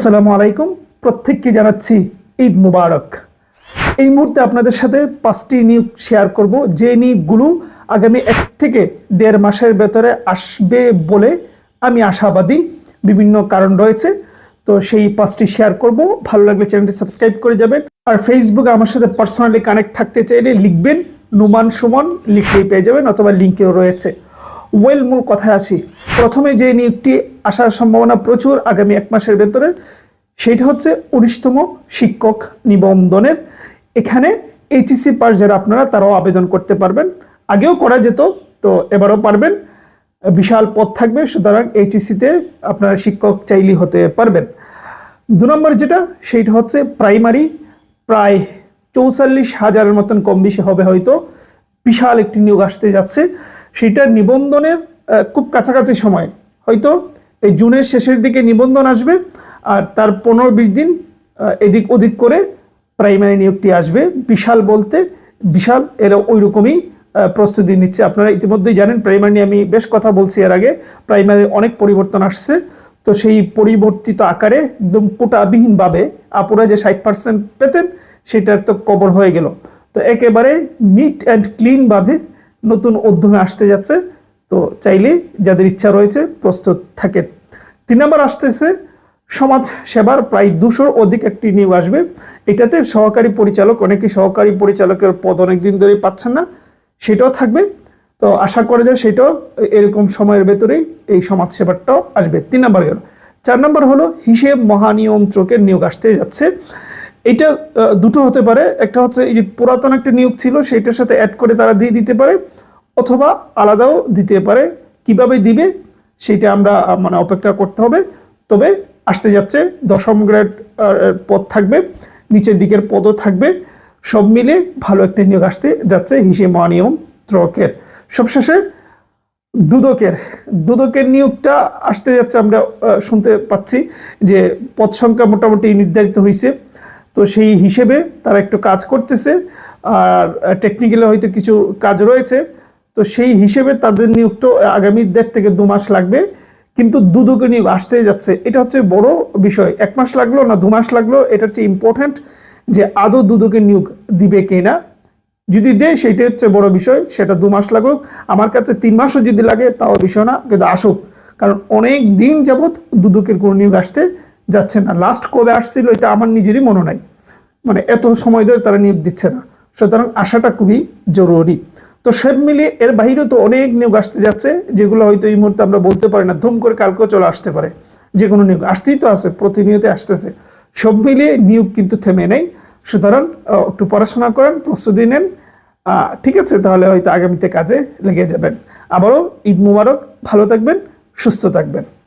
আসসালামু আলাইকুম। প্রত্যেককে জানাচ্ছি ঈদ মুবারক। এই মুহূর্তে আপনাদের সাথে পাঁচটি নিয়োগ শেয়ার করব। যে নিয়োগগুলো আগামী এক থেকে দেড় মাসের ভেতরে আসবে বলে আমি আশাবাদী। বিভিন্ন কারণ রয়েছে। তো সেই পাঁচটি শেয়ার করব। ভালো লাগলে চ্যানেলটি সাবস্ক্রাইব করে যাবেন। আর ফেসবুকে আমার সাথে পার্সোনালি কানেক্ট থাকতে চাইলে লিখবেন নুমান সুমন। লিখলেই পেয়ে যাবেন অথবা লিঙ্কেও রয়েছে। ওয়েল মূল কথায় আসি। প্রথমে যে নিয়োগটি আসার সম্ভাবনা প্রচুর আগামী এক মাসের ভেতরে। সেটা হচ্ছে উনিশতম শিক্ষক নিবন্ধনের। এখানে এইচএসি পাস যারা আপনারা, তারাও আবেদন করতে পারবেন। আগেও করা যেত, তো এবারও পারবেন। বিশাল পদ থাকবে, সুতরাং এইচএসিতে আপনারা শিক্ষক চাইলেই হতে পারবেন। দু নম্বর যেটা, সেইটা হচ্ছে প্রাইমারি। প্রায় চৌচল্লিশ হাজারের মতন কম বেশি হবে হয়তো। বিশাল একটি নিয়োগ আসতে যাচ্ছে। সেটা নিবন্ধনের খুব কাছাকাছি সময়। হয়তো এই জুনের শেষের দিকে নিবন্ধন আসবে আর তার পনেরো বিশ দিন এদিক ওদিক করে প্রাইমারি নিয়োগটি আসবে। বিশাল বলতে বিশাল এরা ওই রকমই প্রস্তুতি নিচ্ছে। আপনারা ইতিমধ্যেই জানেন প্রাইমারি নিয়ে আমি বেশ কথা বলছি এর আগে। প্রাইমারির অনেক পরিবর্তন আসছে। তো সেই পরিবর্তিত আকারে একদম কোটাবিহীনভাবে আপুরা যে ষাট পার্সেন্ট পেতেন, সেটার তো কবর হয়ে গেল। তো একেবারে নিট অ্যান্ড ক্লিনভাবে নতুন অধ্যমে আসতে যাচ্ছে। তো চাইলে যাদের ইচ্ছা রয়েছে প্রস্তুত থাকেন। তিন নম্বর আসতেছে, সমাজ সেবার প্রায় দুশোর অধিক একটি নিয়োগ আসবে। এটাতে সহকারী পরিচালক অনেকে সহকারী পরিচালকের পদ অনেকদিন ধরেই পাচ্ছেন না, সেটাও থাকবে। তো আশা করা যায় সেটাও এরকম সময়ের ভেতরেই এই সমাজ সেবারটাও আসবে। তিন নম্বর গেল চার নম্বর হলো হিসেব মহানিয়ন্ত্রকের নিয়োগ আসতে যাচ্ছে। এটা দুটো হতে পারে। একটা হচ্ছে এই যে পুরাতন একটা নিয়োগ ছিল, সেটার সাথে অ্যাড করে তারা দিয়ে দিতে পারে। অথবা আলাদাও দিতে পারে। কীভাবে দিবে সেটা আমরা মানে অপেক্ষা করতে হবে। তবে আসতে যাচ্ছে দশম গ্রেড পদ থাকবে, নিচের দিকের পদও থাকবে। সব মিলে ভালো একটা নিয়োগ আসতে যাচ্ছে হিসেব মহানিয়ম ত্রকের সবশেষে দুদকের দুদকের নিয়োগটা আসতে যাচ্ছে আমরা শুনতে পাচ্ছি যে পদ সংখ্যা মোটামুটি নির্ধারিত হয়েছে। তো সেই হিসেবে তারা একটু কাজ করতেছে। আর টেকনিক্যালি হয়তো কিছু কাজ রয়েছে। তো সেই হিসেবে তাদের নিয়োগটা আগামী দেড় থেকে দু মাস লাগবে। কিন্তু দুদকের নিয়োগ আসতে যাচ্ছে। এটা হচ্ছে বড় বিষয়। এক মাস লাগল না দু মাস লাগল? এটা হচ্ছে ইম্পর্ট্যান্ট যে আদৌ দুদকের নিয়োগ দিবে কিনা। যদি দেয় সেটা হচ্ছে বড় বিষয়। সেটা দু মাস লাগুক। আমার কাছে তিন মাসও যদি লাগে, তাও বিষয় না। কিন্তু আসুক। কারণ অনেক দিন যাবৎ দুদকের কোনো নিয়োগ আসতে যাচ্ছে না। লাস্ট কবে আসছিল, এটা আমার নিজেরই মনে নাই। মানে এত সময় ধরে তারা নিয়োগ দিচ্ছে না। সুতরাং আসাটা খুবই জরুরি। তো সব মিলিয়ে এর বাইরেও তো অনেক নিয়োগ আসতে যাচ্ছে, যেগুলো হয়তো এই মুহূর্তে আমরা বলতে পারি না, ধুম করে কালকেও চলে আসতে পারে যে কোনো নিয়োগ। আসতেই তো আছে প্রতিনিয়ত আসতেছে। সব মিলিয়ে নিয়োগ কিন্তু থেমে নেই। সুতরাং একটু পড়াশোনা করেন, প্রস্তুতি নেন ঠিক আছে, তাহলে হয়তো আগামীতে কাজে লেগে যাবেন। আবারও ঈদ মুবারক, ভালো থাকবেন, সুস্থ থাকবেন।